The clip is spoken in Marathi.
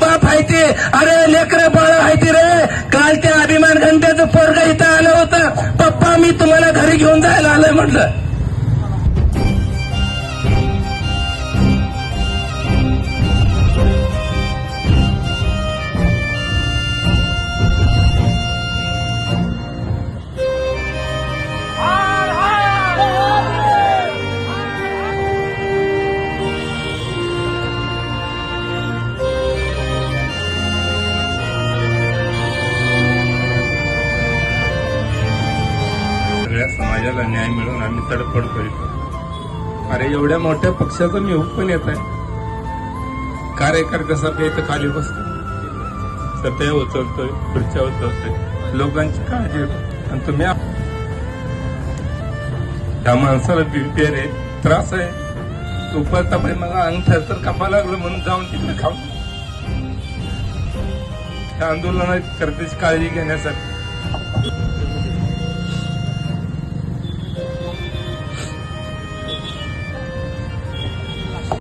बाप आहे ते. अरे लेकर बाळ आहे ते रे. काल त्या अभिमान घंट्याचं पोरग इथं आलं होतं. पप्पा मी तुम्हाला घरी घेऊन जायला आलोय म्हटलं. सगळ्या समाजाला न्याय मिळून आम्ही तडफड करीत अरे एवढ्या मोठ्या पक्षाचा मी पण येत आहे. कार्यकर्ता इथं खाली बसतो. सत्या उचलतोय खुर्च्या उचलतोय. लोकांची काळजी आणि तुम्ही त्या माणसाला बिपेर आहे त्रास आहे. उपाय तपाय मला अंग तर कापा लागलं म्हणून जाऊन तिकडे खाऊ त्या आंदोलनात करतेची काळजी घेण्यासाठी.